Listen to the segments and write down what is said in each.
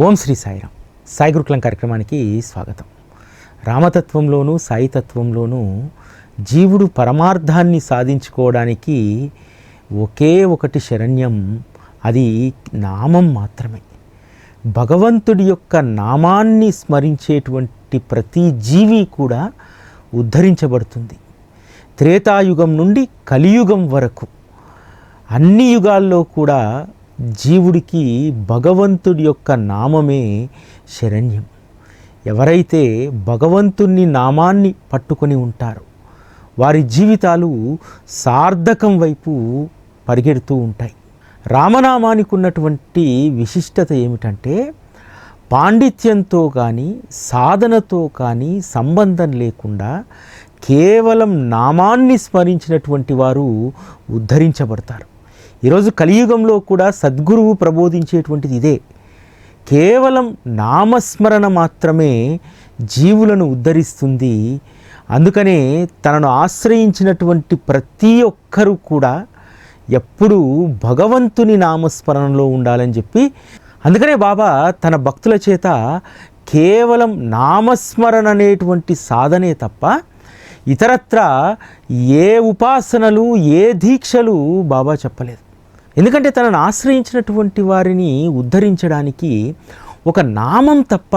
ఓం శ్రీ సాయిరామ్. సాయి గురుకులం కార్యక్రమానికి స్వాగతం. రామతత్వంలోనూ సాయితత్వంలోనూ జీవుడు పరమార్థాన్ని సాధించుకోవడానికి ఒకే ఒకటి శరణ్యం అది నామం మాత్రమే. భగవంతుడి యొక్క నామాన్ని స్మరించేటువంటి ప్రతి జీవి కూడా ఉద్ధరించబడుతుంది. త్రేతాయుగం నుండి కలియుగం వరకు అన్ని యుగాల్లో కూడా జీవుడికి భగవంతుడి యొక్క నామమే శరణ్యం. ఎవరైతే భగవంతుని నామాన్ని పట్టుకొని ఉంటారో వారి జీవితాలు సార్థకం వైపు పరిగెడుతూ ఉంటాయి. రామనామానికి ఉన్నటువంటి విశిష్టత ఏమిటంటే పాండిత్యంతో కానీ సాధనతో కానీ సంబంధం లేకుండా కేవలం నామాన్ని స్మరించినటువంటి వారు ఉద్ధరించబడతారు. ఈరోజు కలియుగంలో కూడా సద్గురువు ప్రబోధించేటువంటిది ఇదే. కేవలం నామస్మరణ మాత్రమే జీవులను ఉద్ధరిస్తుంది. అందుకనే తనను ఆశ్రయించినటువంటి ప్రతి ఒక్కరూ కూడా ఎప్పుడూ భగవంతుని నామస్మరణలో ఉండాలని చెప్పి అందుకనే బాబా తన భక్తుల చేత కేవలం నామస్మరణ అనేటువంటి సాధనే తప్ప ఇతరత్ర ఏ ఉపాసనలు ఏ దీక్షలు బాబా చెప్పలేదు. ఎందుకంటే తనను ఆశ్రయించినటువంటి వారిని ఉద్ధరించడానికి ఒక నామం తప్ప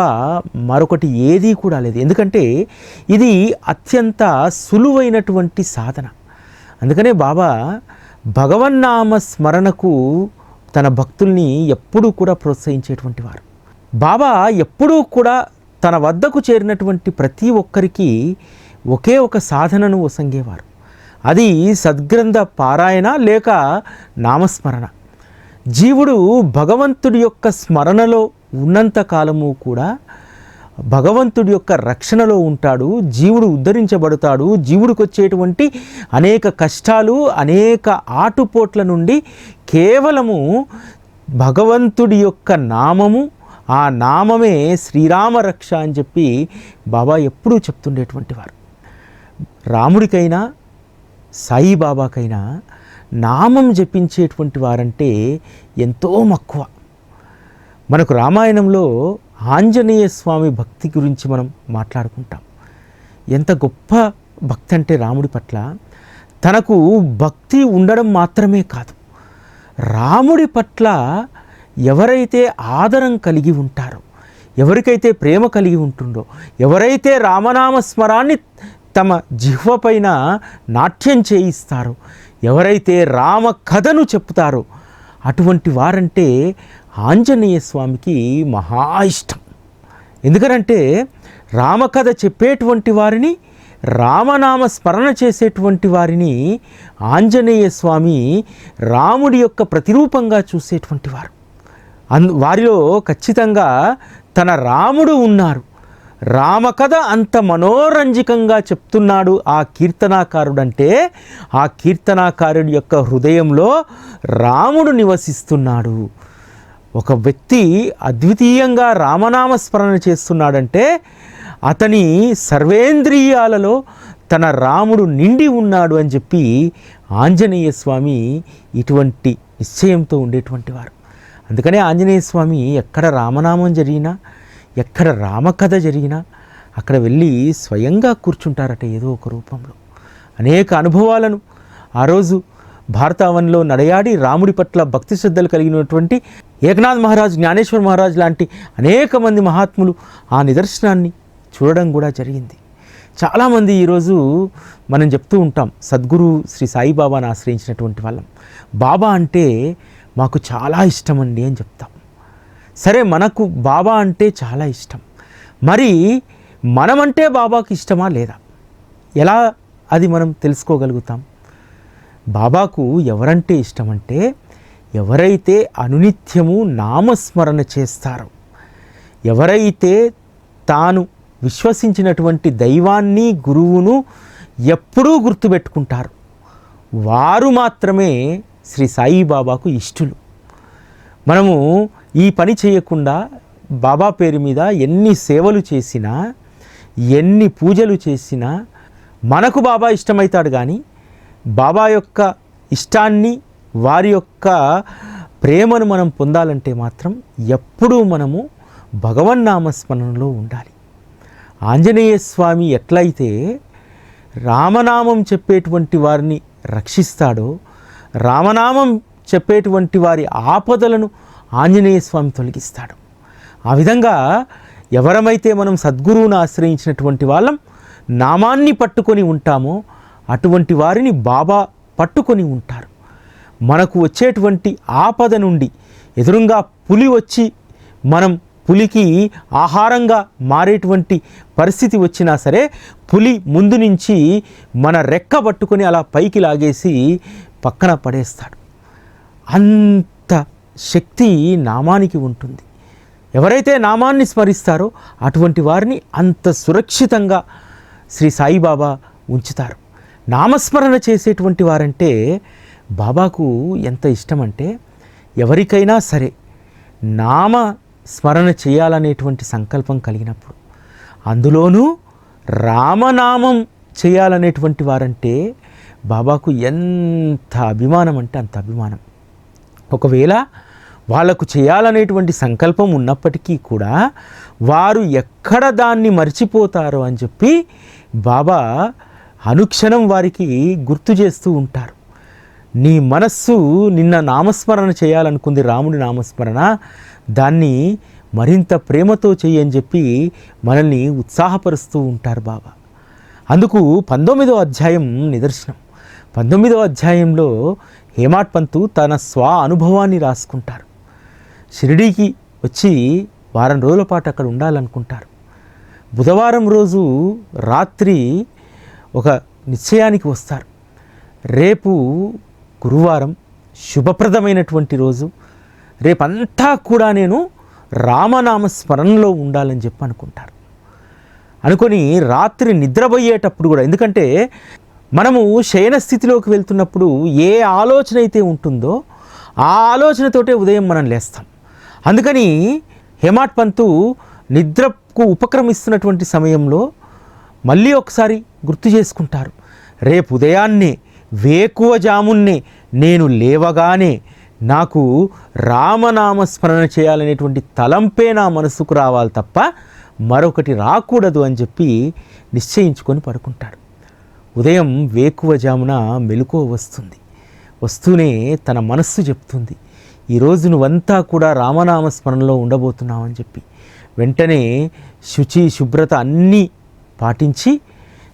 మరొకటి ఏదీ కూడా లేదు. ఎందుకంటే ఇది అత్యంత సులువైనటువంటి సాధన. అందుకనే బాబా భగవన్నామ స్మరణకు తన భక్తుల్ని ఎప్పుడూ కూడా ప్రోత్సహించేటువంటి వారు. బాబా ఎప్పుడూ కూడా తన వద్దకు చేరినటువంటి ప్రతి ఒక్కరికి ఒకే ఒక సాధనను ఒసంగేవారు. అది సద్గ్రంథ పారాయణ లేక నామస్మరణ. జీవుడు భగవంతుడి యొక్క స్మరణలో ఉన్నంత కాలము కూడా భగవంతుడి యొక్క రక్షణలో ఉంటాడు జీవుడు ఉద్ధరించబడతాడు జీవుడికి వచ్చేటువంటి అనేక కష్టాలు అనేక ఆటుపోట్ల నుండి కేవలము భగవంతుడి యొక్క నామము ఆ నామమే శ్రీరామ రక్ష అని చెప్పి బాబా ఎప్పుడూ చెప్తుండేటువంటి వారు. రాముడికైనా సాయిబాబాకైనా నామం జపించేటువంటి వారంటే ఎంతో మక్కువ. మనకు రామాయణంలో ఆంజనేయ స్వామి భక్తి గురించి మనం మాట్లాడుకుంటాం. ఎంత గొప్ప భక్తి అంటే రాముడి పట్ల తనకు భక్తి ఉండడం మాత్రమే కాదు. రాముడి పట్ల ఎవరైతే ఆదరం కలిగి ఉంటారో ఎవరికైతే ప్రేమ కలిగి ఉంటుందో ఎవరైతే రామనామ స్మరాన్ని తమ జిహ్వ పైన నాట్యం చేయిస్తారు. ఎవరైతే రామ కథను చెప్తారో అటువంటి వారంటే ఆంజనేయ స్వామికి మహా ఇష్టం. ఎందుకనంటే రామకథ చెప్పేటువంటి వారిని రామనామ స్మరణ చేసేటువంటి వారిని ఆంజనేయ స్వామి రాముడి యొక్క ప్రతిరూపంగా చూసేటువంటి వారు. అందు వారిలో ఖచ్చితంగా తన రాముడు ఉన్నారు. రామకథ అంత మనోరంజకంగా చెప్తున్నాడు ఆ కీర్తనాకారుడంటే ఆ కీర్తనాకారుడి యొక్క హృదయంలో రాముడు నివసిస్తున్నాడు. ఒక వ్యక్తి అద్వితీయంగా రామనామ స్మరణ చేస్తున్నాడంటే అతని సర్వేంద్రియాలలో తన రాముడు నిండి ఉన్నాడు అని చెప్పి ఆంజనేయ స్వామి ఇటువంటి నిశ్చయంతో ఉండేటువంటి వారు. అందుకనే ఆంజనేయ స్వామి ఎక్కడ రామనామం జరిగినా ఎక్కడ రామకథ జరిగినా అక్కడ వెళ్ళి స్వయంగా కూర్చుంటారట ఏదో ఒక రూపంలో. అనేక అనుభవాలను ఆ రోజు భారతావనంలో నడయాడి రాముడి పట్ల భక్తి శ్రద్ధలు కలిగినటువంటి ఏకనాథ్ మహారాజ్ జ్ఞానేశ్వర్ మహారాజ్ లాంటి అనేక మంది మహాత్ములు ఆ నిదర్శనాన్ని చూడడం కూడా జరిగింది. చాలామంది ఈరోజు మనం చెప్తూ ఉంటాం సద్గురు శ్రీ సాయిబాబాను ఆశ్రయించినటువంటి వాళ్ళం. బాబా అంటే మాకు చాలా ఇష్టమండి అని చెప్తాం. సరే మనకు బాబా అంటే చాలా ఇష్టం. మరి మనమంటే బాబాకు ఇష్టమా లేదా? ఎలా అది మనం తెలుసుకోగలుగుతాం? బాబాకు ఎవరంటే ఇష్టమంటే ఎవరైతే అనునిత్యము నామస్మరణ చేస్తారో ఎవరైతే తాను విశ్వసించినటువంటి దైవాన్ని గురువును ఎప్పుడూ గుర్తుపెట్టుకుంటారు వారు మాత్రమే శ్రీ సాయిబాబాకు ఇష్టులు. మనము ఈ పని చేయకుండా బాబా పేరు మీద ఎన్ని సేవలు చేసినా ఎన్ని పూజలు చేసినా మనకు బాబా ఇష్టమవుతాడు కానీ బాబా యొక్క ఇష్టాన్ని వారి యొక్క ప్రేమను మనం పొందాలంటే మాత్రం ఎప్పుడూ మనము భగవన్నామస్మరణలో ఉండాలి. ఆంజనేయ స్వామి ఎట్లయితే రామనామం చెప్పేటువంటి వారిని రక్షిస్తాడో రామనామం చెప్పేటువంటి వారి ఆపదలను ఆంజనేయ స్వామి తొలగిస్తాడు. ఆ విధంగా ఎవరమైతే మనం సద్గురువును ఆశ్రయించినటువంటి వాళ్ళం నామాన్ని పట్టుకొని ఉంటామో అటువంటి వారిని బాబా పట్టుకొని ఉంటారు. మనకు వచ్చేటువంటి ఆపద నుండి ఎదురుగా పులి వచ్చి మనం పులికి ఆహారంగా మారేటువంటి పరిస్థితి వచ్చినా సరే పులి ముందు నుంచి మన రెక్క పట్టుకొని అలా పైకి లాగేసి పక్కన పడేస్తాడు. అంత శక్తి నామానికి ఉంటుంది. ఎవరైతే నామాన్ని స్మరిస్తారో అటువంటి వారిని అంత సురక్షితంగా శ్రీ సాయిబాబా ఉంచుతారు. నామస్మరణ చేసేటువంటి వారంటే బాబాకు ఎంత ఇష్టమంటే ఎవరికైనా సరే నామ స్మరణ చేయాలనేటువంటి సంకల్పం కలిగినప్పుడు అందులోనూ రామనామం చేయాలనేటువంటి వారంటే బాబాకు ఎంత అభిమానం అంటే అంత అభిమానం. ఒకవేళ వాళ్ళకు చేయాలనేటువంటి సంకల్పం ఉన్నప్పటికీ కూడా వారు ఎక్కడ దాన్ని మర్చిపోతారో అని చెప్పి బాబా అనుక్షణం వారికి గుర్తు చేస్తూ ఉంటారు. నీ మనస్సు నిన్న నామస్మరణ చేయాలనుకుంది రాముడి నామస్మరణ దాన్ని మరింత ప్రేమతో చేయని చెప్పి మనల్ని ఉత్సాహపరుస్తూ ఉంటారు బాబా. అందుకు పంతొమ్మిదో అధ్యాయం నిదర్శనం. పంతొమ్మిదో అధ్యాయంలో హేమాట్ పంతు తన స్వ అనుభవాన్ని రాసుకుంటారు. షిరిడీకి వచ్చి వారం రోజుల పాటు అక్కడ ఉండాలనుకుంటారు. బుధవారం రోజు రాత్రి ఒక నిశ్చయానికి వస్తారు. రేపు గురువారం శుభప్రదమైనటువంటి రోజు. రేపంతా కూడా నేను రామనామ స్మరణలో ఉండాలని చెప్పి అనుకుంటారు. అనుకొని రాత్రి నిద్రపోయేటప్పుడు కూడా ఎందుకంటే మనము శయన స్థితిలోకి వెళ్తున్నప్పుడు ఏ ఆలోచన అయితే ఉంటుందో ఆ ఆలోచనతోటే ఉదయం మనం లేస్తాం. అందుకని హేమాట్ పంతు నిద్రకు ఉపక్రమిస్తున్నటువంటి సమయంలో మళ్ళీ ఒకసారి గుర్తు చేసుకుంటారు. రేపు ఉదయాన్నే వేకువ జామున్నే నేను లేవగానే నాకు రామనామ స్మరణ చేయాలనేటువంటి తలంపే నా మనసుకు రావాలి తప్ప మరొకటి రాకూడదు అని చెప్పి నిశ్చయించుకొని పడుకుంటాడు. ఉదయం వేకువ జామున మెలకువ వస్తుంది. వస్తూనే తన మనస్సు చెప్తుంది. ఈరోజు నువ్వంతా కూడా రామనామ స్మరణలో ఉండబోతున్నావు అని చెప్పి వెంటనే శుచి శుభ్రత అన్నీ పాటించి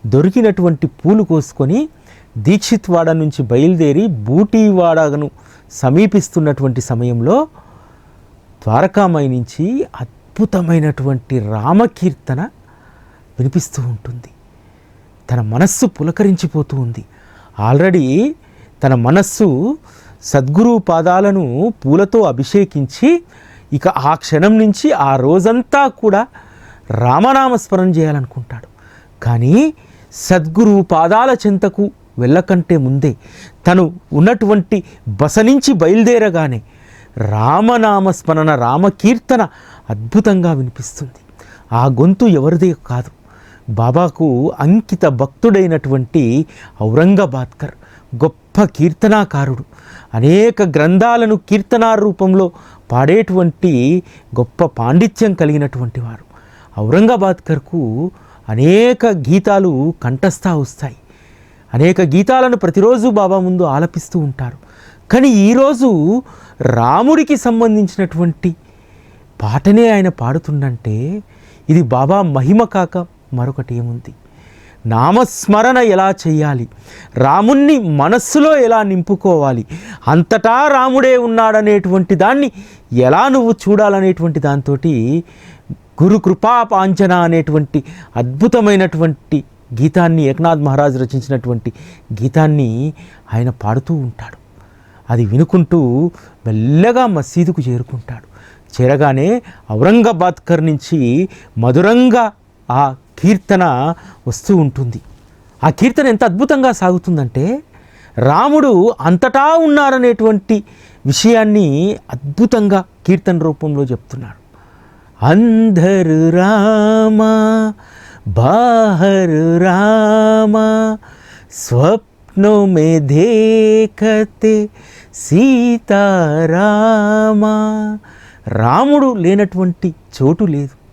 దొరికినటువంటి పూలు కోసుకొని దీక్షిత్వాడ నుంచి బయలుదేరి బూటీవాడను సమీపిస్తున్నటువంటి సమయంలో ద్వారకామాయి నుంచి అద్భుతమైనటువంటి రామకీర్తన వినిపిస్తూ ఉంటుంది. తన మనస్సు పులకరించిపోతూ ఉంది. ఆల్రెడీ తన మనస్సు సద్గురు పాదాలను పూలతో అభిషేకించి ఇక ఆ క్షణం నుంచి ఆ రోజంతా కూడా రామనామస్మరణ చేయాలనుకుంటాడు. కానీ సద్గురు పాదాల చెంతకు వెళ్ళకంటే ముందే తను ఉన్నటువంటి బస నుంచి బయలుదేరగానే రామనామస్మరణ రామకీర్తన అద్భుతంగా వినిపిస్తుంది. ఆ గొంతు ఎవరిదే కాదు. బాబాకు అంకిత భక్తుడైనటువంటి ఔరంగాబాద్కర్ గొప్ప కీర్తనాకారుడు. అనేక గ్రంథాలను కీర్తన రూపంలో పాడేటువంటి గొప్ప పాండిత్యం కలిగినటువంటి వారు. ఔరంగాబాద్కర్కు అనేక గీతాలు కంఠస్థ వస్తాయి. అనేక గీతాలను ప్రతిరోజు బాబా ముందు ఆలపిస్తూ ఉంటారు. కానీ ఈరోజు రాముడికి సంబంధించినటువంటి పాటనే ఆయన పాడుతుండంటే ఇది బాబా మహిమ కాక మరొకటి ఏముంది? నామస్మరణ ఎలా చేయాలి? రాముణ్ణి మనస్సులో ఎలా నింపుకోవాలి? అంతటా రాముడే ఉన్నాడనేటువంటి దాన్ని ఎలా నువ్వు చూడాలనేటువంటి దాంతో గురు కృపాపాంచన అనేటువంటి అద్భుతమైనటువంటి గీతాన్ని ఏకనాథ్ మహారాజ్ రచించినటువంటి గీతాన్ని ఆయన పాడుతూ ఉంటాడు. అది వినుకుంటూ మెల్లగా మసీదుకు చేరుకుంటాడు. చేరగానే ఔరంగాబాద్కర్ నుంచి మధురంగా ఆ కీర్తన వస్తూ ఉంటుంది. ఆ కీర్తన ఎంత అద్భుతంగా సాగుతుందంటే రాముడు అంతటా ఉన్నారనేటువంటి విషయాన్ని అద్భుతంగా కీర్తన రూపంలో చెప్తున్నాడు. అందరు రామా బాహరు రామా స్వప్నమే దేకతే సీతారామా. రాముడు లేనటువంటి చోటు లేదు.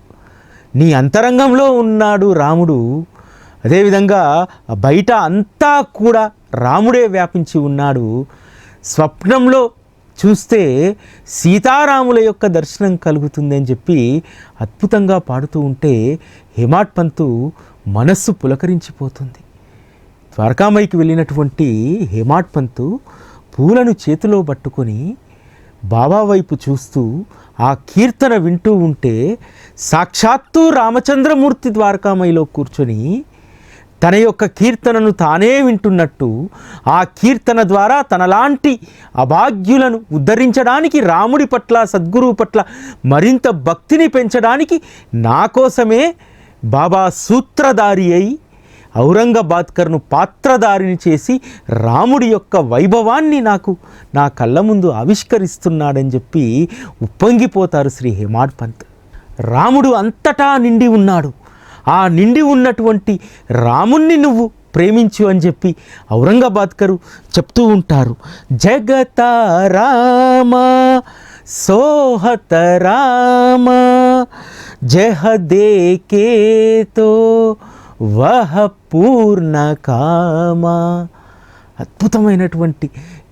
నీ అంతరంగంలో ఉన్నాడు రాముడు. అదేవిధంగా బయట అంతా కూడా రాముడే వ్యాపించి ఉన్నాడు. స్వప్నంలో చూస్తే సీతారాముల యొక్క దర్శనం కలుగుతుంది అని చెప్పి అద్భుతంగా పాడుతూ ఉంటే హేమాడ్ పంతు మనస్సు పులకరించిపోతుంది. ద్వారకామైకి వెళ్ళినటువంటి హేమాడ్ పంతు పూలను చేతిలో పట్టుకొని బాబా వైపు చూస్తూ ఆ కీర్తన వింటూ ఉంటే సాక్షాత్తు రామచంద్రమూర్తి ద్వారకామయిలో కూర్చొని తన యొక్క కీర్తనను తానే వింటున్నట్టు ఆ కీర్తన ద్వారా తనలాంటి అభాగ్యులను ఉద్ధరించడానికి రాముడి పట్ల సద్గురువు పట్ల మరింత భక్తిని పెంచడానికి నా కోసమే బాబా సూత్రధారి అయి ఔరంగాబాద్కర్ను పాత్రధారిని చేసి రాముడి యొక్క వైభవాన్ని నాకు నా కళ్ళ ముందు ఆవిష్కరిస్తున్నాడని చెప్పి ఉప్పొంగిపోతారు శ్రీ హేమాడ్ పంత్. రాముడు అంతటా నిండి ఉన్నాడు. ఆ నిండి ఉన్నటువంటి రాముణ్ణి నువ్వు ప్రేమించు అని చెప్పి ఔరంగాబాద్కరు చెప్తూ ఉంటారు. జగత రామ సోహత రామ జహ దేకేతో వహ పూర్ణ అద్భుతమైనటువంటి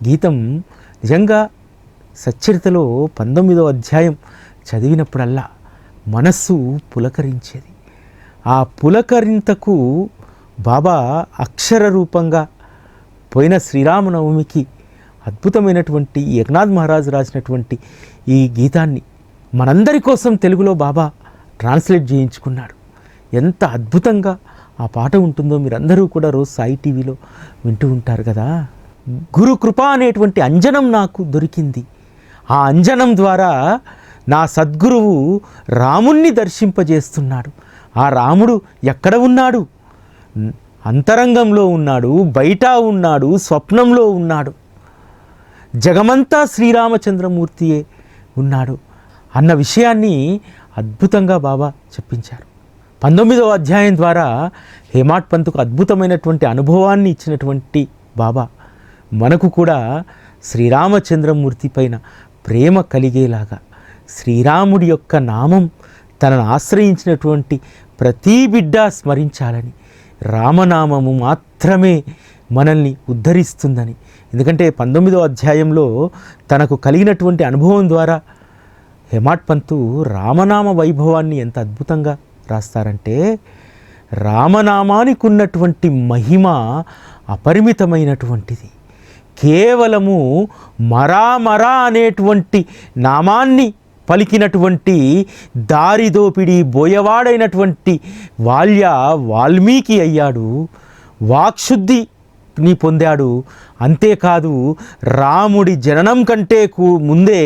గీతం. నిజంగా సచ్చరితలో పంతొమ్మిదో అధ్యాయం చదివినప్పుడల్లా మనస్సు పులకరించేది. ఆ పులకరింతకు బాబా అక్షర రూపంగా పోయిన శ్రీరామనవమికి అద్భుతమైనటువంటి యజ్ఞాథ్ మహారాజు రాసినటువంటి ఈ గీతాన్ని మనందరి కోసం తెలుగులో బాబా ట్రాన్స్లేట్ చేయించుకున్నాడు. ఎంత అద్భుతంగా ఆ పాట ఉంటుందో మీరందరూ కూడా రోజు సాయి టీవీలో వింటూ ఉంటారు కదా. గురు కృప అనేటువంటి అంజనం నాకు దొరికింది. ఆ అంజనం ద్వారా నా సద్గురువు రాముణ్ణి దర్శింపజేస్తున్నాడు. ఆ రాముడు ఎక్కడ ఉన్నాడు? అంతరంగంలో ఉన్నాడు బయట ఉన్నాడు స్వప్నంలో ఉన్నాడు. జగమంతా శ్రీరామచంద్రమూర్తియే ఉన్నాడు అన్న విషయాన్ని అద్భుతంగా బాబా చెప్పించారు. పంతొమ్మిదవ అధ్యాయం ద్వారా హేమాట్ పంతుకు అద్భుతమైనటువంటి అనుభవాన్ని ఇచ్చినటువంటి బాబా. మనకు కూడా శ్రీరామచంద్రమూర్తి పైన ప్రేమ కలిగేలాగా శ్రీరాముడి యొక్క నామం తనను ఆశ్రయించినటువంటి ప్రతి బిడ్డ స్మరించాలని రామనామము మాత్రమే మనల్ని ఉద్ధరిస్తుందని. ఎందుకంటే పంతొమ్మిదో అధ్యాయంలో తనకు కలిగినటువంటి అనుభవం ద్వారా హెమాట్ పంతు రామనామ వైభవాన్ని ఎంత అద్భుతంగా రాస్తారంటే రామనామానికి ఉన్నటువంటి మహిమ అపరిమితమైనటువంటిది. కేవలము మరా అనేటువంటి నామాన్ని పలికినటువంటి దారిదోపిడి బోయవాడైనటువంటి వాల్య వాల్మీకి అయ్యాడు. వాక్శుద్ధి ని పొందాడు. అంతేకాదు రాముడి జననం కంటే కూ ముందే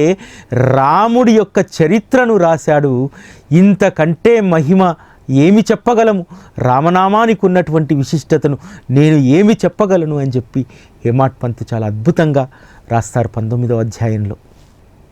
రాముడి యొక్క చరిత్రను రాశాడు. ఇంతకంటే మహిమ ఏమి చెప్పగలము? రామనామానికి ఉన్నటువంటి విశిష్టతను నేను ఏమి చెప్పగలను అని చెప్పి హేమాట్ పంత్ చాలా అద్భుతంగా రాస్తారు పంతొమ్మిదవ అధ్యాయంలో.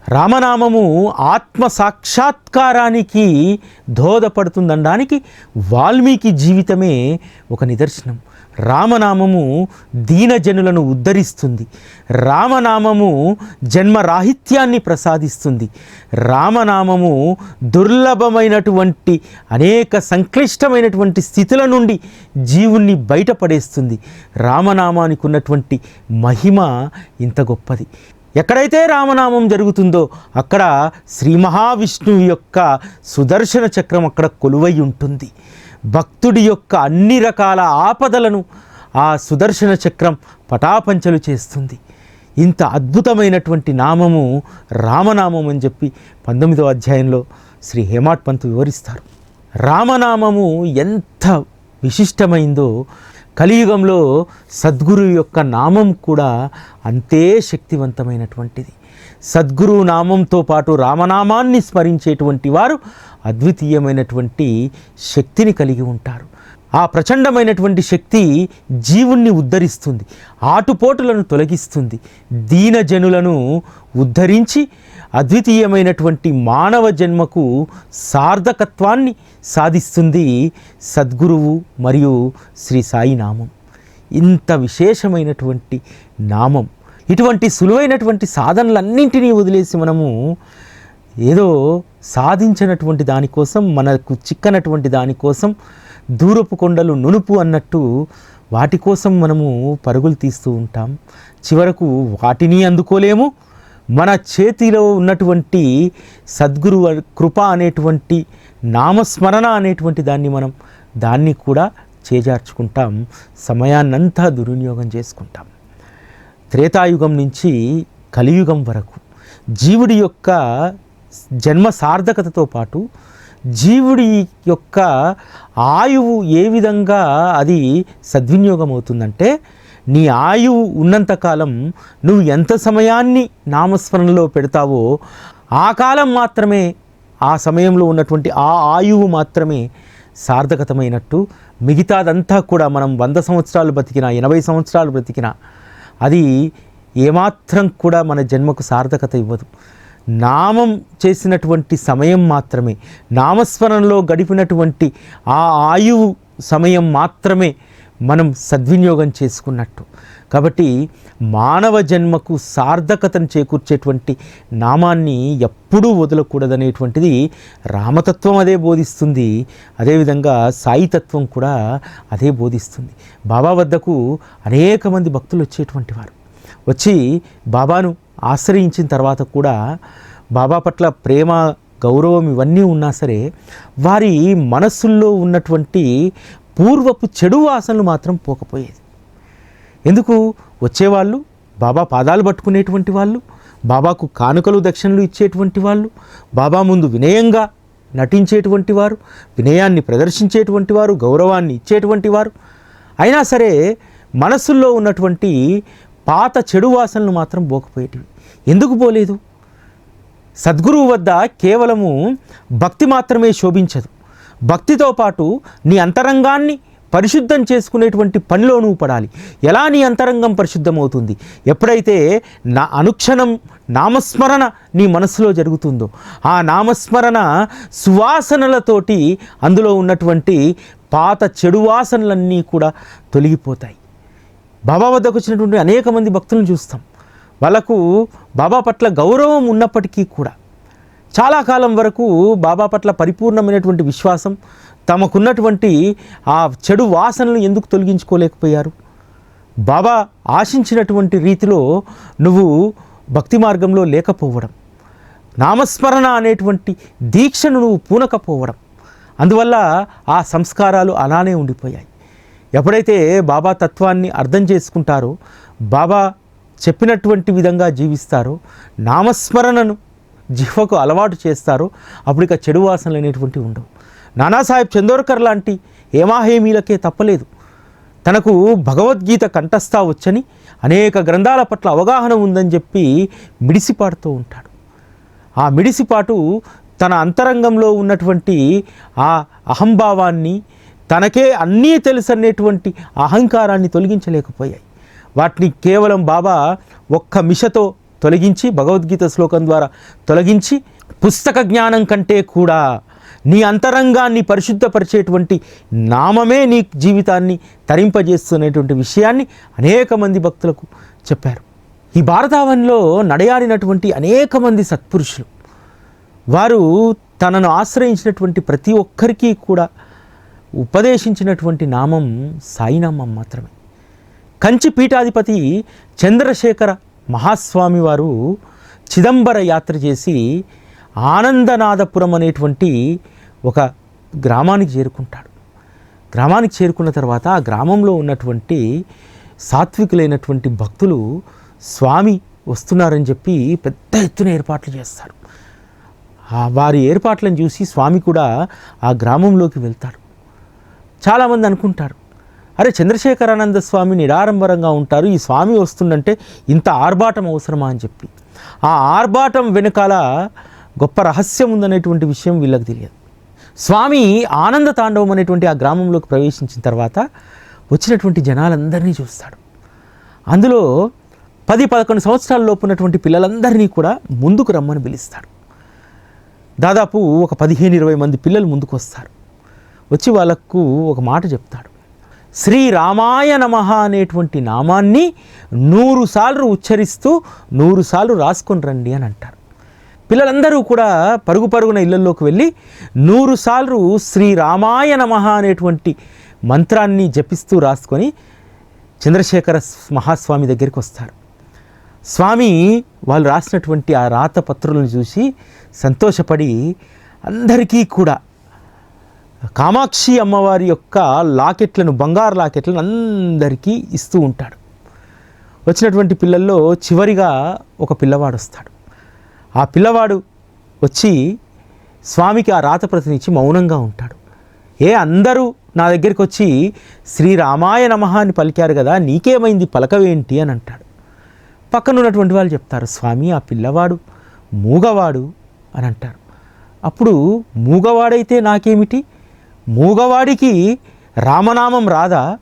రామనామము ఆత్మ సాక్షాత్కారానికి దోహదపడుతుందనడానికి వాల్మీకి జీవితమే ఒక నిదర్శనం. రామనామము దీనజనులను ఉద్ధరిస్తుంది. రామనామము జన్మరాహిత్యాన్ని ప్రసాదిస్తుంది. రామనామము దుర్లభమైనటువంటి అనేక సంక్లిష్టమైనటువంటి స్థితుల నుండి జీవుణ్ణి బయటపడేస్తుంది. రామనామానికి ఉన్నటువంటి మహిమ ఇంత గొప్పది. ఎక్కడైతే రామనామం జరుగుతుందో అక్కడ శ్రీ మహావిష్ణువు యొక్క సుదర్శన చక్రం అక్కడ కొలువై ఉంటుంది. భక్తుడి యొక్క అన్ని రకాల ఆపదలను ఆ సుదర్శన చక్రం పటాపంచలు చేస్తుంది. ఇంత అద్భుతమైనటువంటి నామము రామనామం అని చెప్పి పంతొమ్మిదవ అధ్యాయంలో శ్రీ హేమాట్ పంత్ వివరిస్తారు. రామనామము ఎంత విశిష్టమైందో కలియుగంలో సద్గురు యొక్క నామం కూడా అంతే శక్తివంతమైనటువంటిది. సద్గురు నామంతో పాటు రామనామాన్ని స్మరించేటువంటి వారు అద్వితీయమైనటువంటి శక్తిని కలిగి ఉంటారు. ఆ ప్రచండమైనటువంటి శక్తి జీవుణ్ణి ఉద్ధరిస్తుంది. ఆటుపోటులను తొలగిస్తుంది. దీనజనులను ఉద్ధరించి అద్వితీయమైనటువంటి మానవ జన్మకు సార్థకత్వాన్ని సాధిస్తుంది సద్గురువు మరియు శ్రీ సాయి నామం. ఇంత విశేషమైనటువంటి నామం ఇటువంటి సులువైనటువంటి సాధనలన్నింటినీ వదిలేసి మనము ఏదో సాధించినటువంటి దానికోసం మనకు చిక్కనటువంటి దానికోసం దూరపు కొండలు నునుపు అన్నట్టు వాటి కోసం మనము పరుగులు తీస్తూ ఉంటాం. చివరకు వాటిని అందుకోలేము మన చేతిలో ఉన్నటువంటి సద్గురు కృప అనేటువంటి నామస్మరణ అనేటువంటి దాన్ని మనం దాన్ని కూడా చేజార్చుకుంటాం సమయాన్నంతా దుర్వినియోగం చేసుకుంటాం. త్రేతాయుగం నుంచి కలియుగం వరకు జీవుడి యొక్క జన్మ సార్థకతతో పాటు జీవుడి యొక్క ఆయువు ఏ విధంగా అది సద్వినియోగం అవుతుందంటే నీ ఆయువు ఉన్నంతకాలం నువ్వు ఎంత సమయాన్ని నామస్మరణలో పెడతావో ఆ కాలం మాత్రమే ఆ సమయంలో ఉన్నటువంటి ఆ ఆయువు మాత్రమే సార్థకతమైనట్టు మిగతాదంతా కూడా మనం వంద సంవత్సరాలు బ్రతికినా ఎనభై సంవత్సరాలు బ్రతికినా అది ఏమాత్రం కూడా మన జన్మకు సార్థకత ఇవ్వదు. నామం చేసినటువంటి సమయం మాత్రమే నామస్మరణలో గడిపినటువంటి ఆ ఆయువు సమయం మాత్రమే మనం సద్వినియోగం చేసుకున్నట్టు. కాబట్టి మానవ జన్మకు సార్థకతను చేకూర్చేటువంటి నామాన్ని ఎప్పుడూ వదలకూడదనేటువంటిది రామతత్వం అదే బోధిస్తుంది. అదేవిధంగా సాయితత్వం కూడా అదే బోధిస్తుంది. బాబా వద్దకు అనేక మంది భక్తులు వచ్చేటువంటి వారు. వచ్చి బాబాను ఆశ్రయించిన తర్వాత కూడా బాబా పట్ల ప్రేమ గౌరవం ఇవన్నీ ఉన్నా సరే వారి మనస్సుల్లో ఉన్నటువంటి పూర్వపు చెడు వాసనలు మాత్రం పోకపోయేది. ఎందుకు? వచ్చేవాళ్ళు బాబా పాదాలు పట్టుకునేటువంటి వాళ్ళు బాబాకు కానుకలు దక్షిణలు ఇచ్చేటువంటి వాళ్ళు బాబా ముందు వినయంగా నటించేటువంటి వారు వినయాన్ని ప్రదర్శించేటువంటి వారు గౌరవాన్ని ఇచ్చేటువంటి వారు. అయినా సరే మనసుల్లో ఉన్నటువంటి పాత చెడు వాసనలు మాత్రం పోకపోయేటివి. ఎందుకు పోలేదు? సద్గురువు వద్ద కేవలము భక్తి మాత్రమే శోభించదు. భక్తితో పాటు నీ అంతరంగాన్ని పరిశుద్ధం చేసుకునేటువంటి పనిలో నువ్వు పడాలి. ఎలా నీ అంతరంగం పరిశుద్ధమవుతుంది? ఎప్పుడైతే నా అనుక్షణం నామస్మరణ నీ మనసులో జరుగుతుందో ఆ నామస్మరణ సువాసనలతోటి అందులో ఉన్నటువంటి పాత చెడు వాసనలన్నీ కూడా తొలగిపోతాయి. బాబా వద్దకు వచ్చినటువంటి అనేక మంది భక్తులను చూస్తాం. వాళ్ళకు బాబా పట్ల గౌరవం ఉన్నప్పటికీ కూడా చాలా కాలం వరకు బాబా పట్ల పరిపూర్ణమైనటువంటి విశ్వాసం తమకున్నటువంటి ఆ చెడు వాసనలు ఎందుకు తొలగించుకోలేకపోయారు? బాబా ఆశించినటువంటి రీతిలో నువ్వు భక్తి మార్గంలో లేకపోవడం నామస్మరణ అనేటువంటి దీక్షను నువ్వు పూనకపోవడం అందువల్ల ఆ సంస్కారాలు అలానే ఉండిపోయాయి. ఎప్పుడైతే బాబా తత్వాన్ని అర్థం చేసుకుంటారో బాబా చెప్పినటువంటి విధంగా జీవిస్తారో నామస్మరణను జిహ్వకు అలవాటు చేస్తారో. అప్పుడు ఇక చెడు వాసనలు అనేటువంటివి ఉండవు. నానాసాహెబ్ చందోర్కర్ లాంటి ఏమాహేమీలకే తప్పలేదు. తనకు భగవద్గీత కంఠస్థా వచ్చని అనేక గ్రంథాల పట్ల అవగాహన ఉందని చెప్పి మిడిసిపాటుతో ఉంటాడు. ఆ మిడిసిపాటు తన అంతరంగంలో ఉన్నటువంటి ఆ అహంభావాన్ని తనకే అన్నీ తెలుసనేటువంటి అహంకారాన్ని తొలగించలేకపోయాయి. వాటిని కేవలం బాబా ఒక్క మిషతో తొలగించి భగవద్గీత శ్లోకం ద్వారా తొలగించి పుస్తక జ్ఞానం కంటే కూడా నీ అంతరంగాన్ని పరిశుద్ధపరిచేటువంటి నామమే నీ జీవితాన్ని తరింపజేస్తున్నటువంటి విషయాన్ని అనేక మంది భక్తులకు చెప్పారు. ఈ భారతావనిలో నడయాడినటువంటి అనేక మంది సత్పురుషులు వారు తనను ఆశ్రయించినటువంటి ప్రతి ఒక్కరికి కూడా ఉపదేశించినటువంటి నామం సాయినామం మాత్రమే. కంచి పీఠాధిపతి చంద్రశేఖర మహాస్వామి వారు చిదంబర యాత్ర చేసి ఆనందనాథపురం అనేటువంటి ఒక గ్రామానికి చేరుకుంటాడు. గ్రామానికి చేరుకున్న తర్వాత ఆ గ్రామంలో ఉన్నటువంటి సాత్వికులైనటువంటి భక్తులు స్వామి వస్తున్నారని చెప్పి పెద్ద ఎత్తున ఏర్పాట్లు చేస్తారు. ఆ వారి ఏర్పాట్లను చూసి స్వామి కూడా ఆ గ్రామంలోకి వెళ్తాడు. చాలామంది అనుకుంటారు అరే చంద్రశేఖరానంద స్వామి నిరాడంబరంగా ఉంటారు ఈ స్వామి వస్తుందంటే ఇంత ఆర్భాటం అవసరమా అని చెప్పి. ఆ ఆర్భాటం వెనకాల గొప్ప రహస్యం ఉందనేటువంటి విషయం వీళ్ళకి తెలియదు. స్వామి ఆనంద తాండవం అనేటువంటి ఆ గ్రామంలోకి ప్రవేశించిన తర్వాత వచ్చినటువంటి జనాలందరినీ చూస్తాడు. అందులో పది పదకొండు సంవత్సరాల లోపు ఉన్నటువంటి పిల్లలందరినీ కూడా ముందుకు రమ్మని పిలుస్తాడు. దాదాపు ఒక పదిహేను ఇరవై మంది పిల్లలు ముందుకు వస్తారు. వచ్చి వాళ్ళకు ఒక మాట చెప్తాడు. శ్రీ రామాయ అనేటువంటి నామాన్ని నూరుసార్లు ఉచ్చరిస్తూ నూరుసార్లు రాసుకొని రండి అని అంటారు. పిల్లలందరూ కూడా పరుగు పరుగున ఇళ్ళలోకి వెళ్ళి నూరుసార్లు శ్రీ రామాయ అనేటువంటి మంత్రాన్ని జపిస్తూ రాసుకొని చంద్రశేఖర మహాస్వామి దగ్గరికి వస్తారు. స్వామి వాళ్ళు రాసినటువంటి ఆ రాత పత్రులను చూసి సంతోషపడి అందరికీ కూడా కామాక్షి అమ్మవారి యొక్క లాకెట్లను బంగారు లాకెట్లను అందరికీ ఇస్తూ ఉంటాడు. వచ్చినటువంటి పిల్లల్లో చివరిగా ఒక పిల్లవాడు వస్తాడు. ఆ పిల్లవాడు వచ్చి స్వామికి ఆ రాత ప్రతినిచ్చి మౌనంగా ఉంటాడు. ఏ అందరూ నా దగ్గరికి వచ్చి శ్రీరామాయ నమః అని పలికారు కదా నీకేమైంది? పలకవేంటి? అని అంటాడు. పక్కన ఉన్నటువంటి వాళ్ళు చెప్తారు స్వామి ఆ పిల్లవాడు మూగవాడు అని అంటారు. అప్పుడు మూగవాడైతే నాకేమిటి? మూగవాడికి రామనామం రాదా?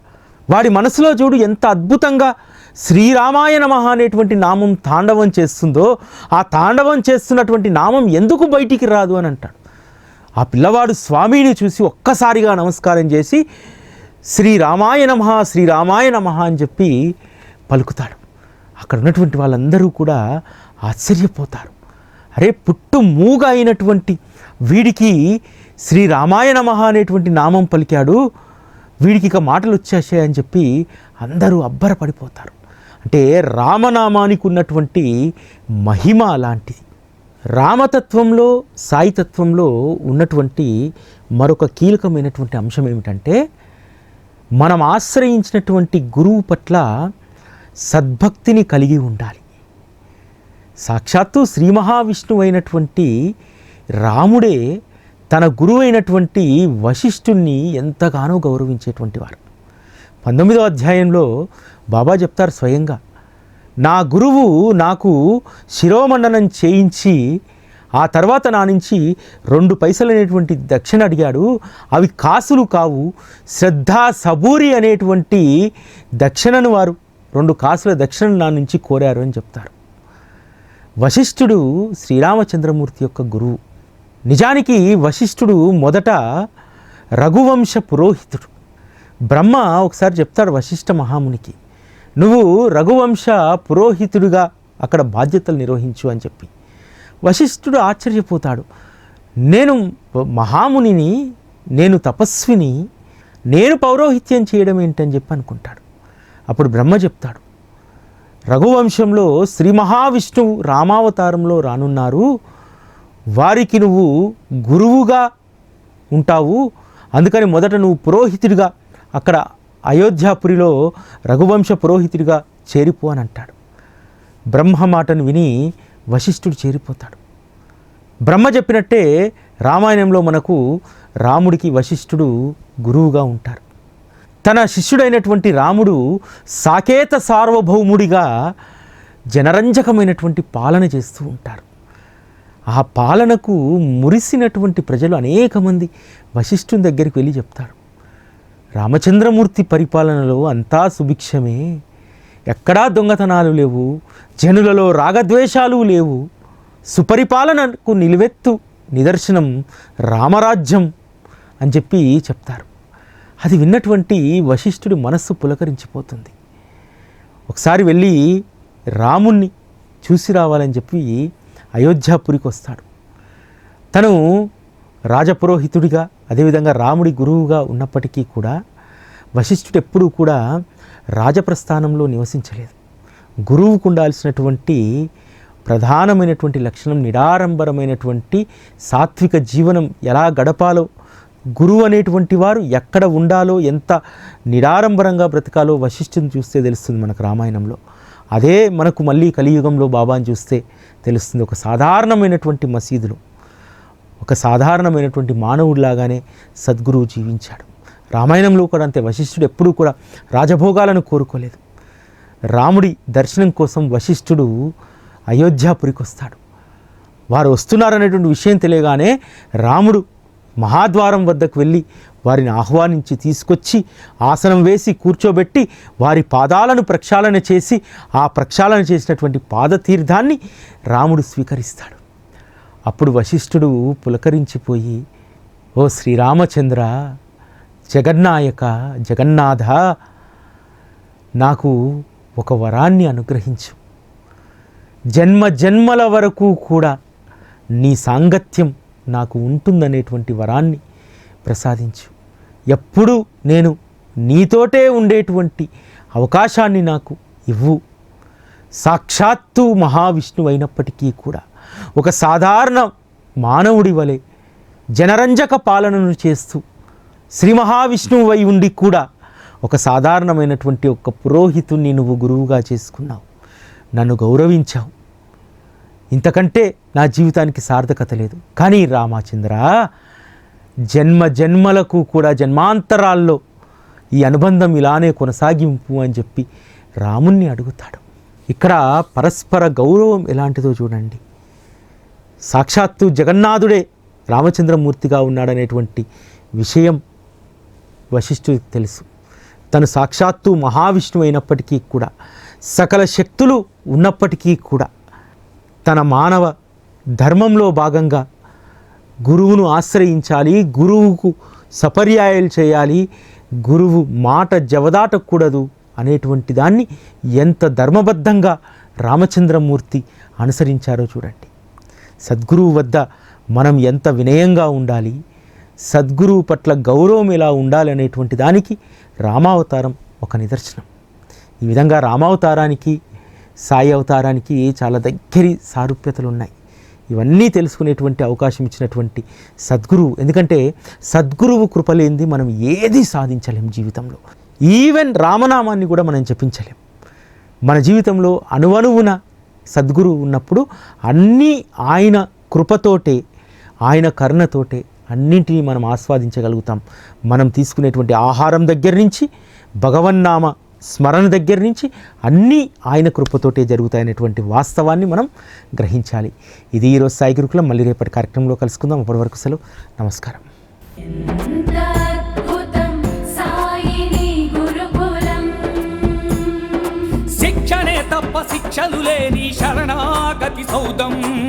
వాడి మనసులో చూడు ఎంత అద్భుతంగా శ్రీరామాయ నమ అనేటువంటి నామం తాండవం చేస్తుందో ఆ తాండవం చేస్తున్నటువంటి నామం ఎందుకు బయటికి రాదు అని అంటాడు. ఆ పిల్లవాడు స్వామిని చూసి ఒక్కసారిగా నమస్కారం చేసి శ్రీరామాయ నమ శ్రీరామాయ నమ అని చెప్పి పలుకుతాడు. అక్కడ ఉన్నటువంటి వాళ్ళందరూ కూడా ఆశ్చర్యపోతారు. అరే పుట్టు మూగ అయినటువంటి వీడికి శ్రీరామాయ నమః అనేటువంటి నామం పలికాడు. వీడికి ఇక మాటలు వచ్చేసాయి అని చెప్పి అందరూ అబ్బరపడిపోతారు. అంటే రామనామానికి ఉన్నటువంటి మహిమ అలాంటిది రామతత్వంలో సాయితత్వంలో ఉన్నటువంటి మరొక కీలకమైనటువంటి అంశం ఏమిటంటే మనం ఆశ్రయించినటువంటి గురువు పట్ల సద్భక్తిని కలిగి ఉండాలి. సాక్షాత్తు శ్రీ మహావిష్ణువు అయినటువంటి రాముడే తన గురువు అయినటువంటి వశిష్ఠుణ్ణి ఎంతగానో గౌరవించేటువంటి వారు. పంతొమ్మిదో అధ్యాయంలో బాబా చెప్తారు స్వయంగా నా గురువు నాకు శిరోమండనం చేయించి ఆ తర్వాత నా నుంచి రెండు పైసలు అనేటువంటి దక్షిణ అడిగాడు. అవి కాసులు కావు శ్రద్ధా సబూరి అనేటువంటి దక్షిణను వారు రెండు కాసుల దక్షిణను నా నుంచి కోరారు అని చెప్తారు. వశిష్ఠుడు శ్రీరామచంద్రమూర్తి యొక్క గురువు. నిజానికి వశిష్ఠుడు మొదట రఘువంశ పురోహితుడు. బ్రహ్మ ఒకసారి చెప్తాడు వశిష్ఠ మహామునికి నువ్వు రఘువంశ పురోహితుడిగా అక్కడ బాధ్యతలు నిర్వహించు అని చెప్పి. వశిష్ఠుడు ఆశ్చర్యపోతాడు. నేను మహామునిని నేను తపస్విని నేను పౌరోహిత్యం చేయడం ఏంటని చెప్పి అనుకుంటాడు. అప్పుడు బ్రహ్మ చెప్తాడు రఘువంశంలో శ్రీ మహావిష్ణువు రామావతారంలో రానున్నారు. వారికి నువ్వు గురువుగా ఉంటావు. అందుకని మొదట నువ్వు పురోహితుడిగా అక్కడ అయోధ్యాపురిలో రఘువంశ పురోహితుడిగా చేరిపో అని అంటాడు. బ్రహ్మ మాటను విని వశిష్ఠుడు చేరిపోతాడు. బ్రహ్మ చెప్పినట్టే రామాయణంలో మనకు రాముడికి వశిష్ఠుడు గురువుగా ఉంటారు. తన శిష్యుడైనటువంటి రాముడు సాకేత సార్వభౌముడిగా జనరంజకమైనటువంటి పాలన చేస్తూ ఉంటారు. ఆ పాలనకు మురిసినటువంటి ప్రజలు అనేక మంది వశిష్ఠుని దగ్గరికి వెళ్ళి చెప్తారు. రామచంద్రమూర్తి పరిపాలనలో అంతా సుభిక్షమే. ఎక్కడా దొంగతనాలు లేవు. జనులలో రాగద్వేషాలు లేవు. సుపరిపాలనకు నిలువెత్తు నిదర్శనం రామరాజ్యం అని చెప్పి చెప్తారు. అది విన్నటువంటి వశిష్ఠుడి మనస్సు పులకరించిపోతుంది. ఒకసారి వెళ్ళి రాముణ్ణి చూసి రావాలని చెప్పి అయోధ్యాపురికి వస్తాడు. తను రాజపురోహితుడిగా అదేవిధంగా రాముడి గురువుగా ఉన్నప్పటికీ కూడా వశిష్ఠుడు ఎప్పుడూ కూడా రాజప్రస్థానంలో నివసించలేదు. గురువుకు ఉండాల్సినటువంటి ప్రధానమైనటువంటి లక్షణం నిడారంబరమైనటువంటి సాత్విక జీవనం ఎలా గడపాలో గురువు అనేటువంటి వారు ఎక్కడ ఉండాలో ఎంత నిడారంబరంగా బ్రతకాలో వశిష్ఠుని చూస్తే తెలుస్తుంది మనకు రామాయణంలో. అదే మనకు మళ్ళీ కలియుగంలో బాబాని చూస్తే తెలుస్తుంది ఒక సాధారణమైనటువంటి మసీదులో ఒక సాధారణమైనటువంటి మానవుడిలాగానే సద్గురువు జీవించాడు. రామాయణంలో కూడా అంతే వశిష్ఠుడు ఎప్పుడూ కూడా రాజభోగాలను కోరుకోలేదు. రాముడి దర్శనం కోసం వశిష్ఠుడు అయోధ్యాపురికి వస్తాడు. వారు వస్తున్నారనేటువంటి విషయం తెలియగానే రాముడు మహాద్వారం వద్దకు వెళ్ళి వారిని ఆహ్వానించి తీసుకొచ్చి ఆసనం వేసి కూర్చోబెట్టి వారి పాదాలను ప్రక్షాళన చేసి ఆ ప్రక్షాళన చేసినటువంటి పాదతీర్థాన్ని రాముడు స్వీకరిస్తాడు. అప్పుడు వశిష్ఠుడు పులకరించిపోయి ఓ శ్రీరామచంద్ర జగన్నాయక జగన్నాథ నాకు ఒక వరాన్ని అనుగ్రహించు. జన్మ జన్మల వరకు కూడా నీ సాంగత్యం నాకు ఉంటుందనేటువంటి వరాన్ని ప్రసాదించు. ఎప్పుడు నేను నీతోటే ఉండేటువంటి అవకాశాన్ని నాకు ఇవ్వు. సాక్షాత్తు మహావిష్ణువు అయినప్పటికీ కూడా ఒక సాధారణ మానవుడి వలె జనరంజక పాలనను చేస్తూ శ్రీ మహావిష్ణువు అయి ఉండి కూడా ఒక సాధారణమైనటువంటి ఒక పురోహితుణ్ణి నువ్వు గురువుగా చేసుకున్నావు. నన్ను గౌరవించావు. ఇంతకంటే నా జీవితానికి సార్థకత లేదు. కానీ రామచంద్ర జన్మ జన్మలకు కూడా జన్మాంతరాల్లో ఈ అనుబంధం ఇలానే కొనసాగింపు అని చెప్పి రాముణ్ణి అడుగుతాడు. ఇక్కడ పరస్పర గౌరవం ఎలాంటిదో చూడండి. సాక్షాత్తు జగన్నాథుడే రామచంద్రమూర్తిగా ఉన్నాడనేటువంటి విషయం వశిష్ఠుడికి తెలుసు. తను సాక్షాత్తు మహావిష్ణువు అయినప్పటికీ కూడా సకల శక్తులు ఉన్నప్పటికీ కూడా తన మానవ ధర్మంలో భాగంగా గురువును ఆశ్రయించాలి గురువుకు సపర్యాయాలు చేయాలి గురువు మాట జవదాటకూడదు అనేటువంటి దాన్ని ఎంత ధర్మబద్ధంగా రామచంద్రమూర్తి అనుసరించారో చూడండి. సద్గురువు వద్ద మనం ఎంత వినయంగా ఉండాలి సద్గురువు పట్ల గౌరవం ఎలా ఉండాలి అనేటువంటి దానికి రామావతారం ఒక నిదర్శనం. ఈ విధంగా రామావతారానికి సాయి అవతారానికి చాలా దగ్గరి సారూప్యతలు ఉన్నాయి ఇవన్నీ తెలుసుకునేటువంటి అవకాశం ఇచ్చినటువంటి సద్గురువు. ఎందుకంటే సద్గురువు కృపలేంది మనం ఏది సాధించలేం జీవితంలో. ఈవెన్ రామనామాన్ని కూడా మనం జపించలేం. మన జీవితంలో అణువణువున సద్గురువు ఉన్నప్పుడు అన్నీ ఆయన కృపతోటే ఆయన కరుణతోటే అన్నింటినీ మనం ఆస్వాదించగలుగుతాం. మనం తీసుకునేటువంటి ఆహారం దగ్గర నుంచి భగవన్నామ స్మరణ దగ్గర నుంచి అన్నీ ఆయన కృపతోటే జరుగుతాయనేటువంటి వాస్తవాన్ని మనం గ్రహించాలి. ఇది ఈరోజు సాయి గురుకులం. మళ్ళీ రేపటి కార్యక్రమంలో కలుసుకుందాం. అప్పటి వరకు సెలవు. నమస్కారం. శిక్షణే తప్ప శిక్షలు లేని శరణాగతి సౌదం.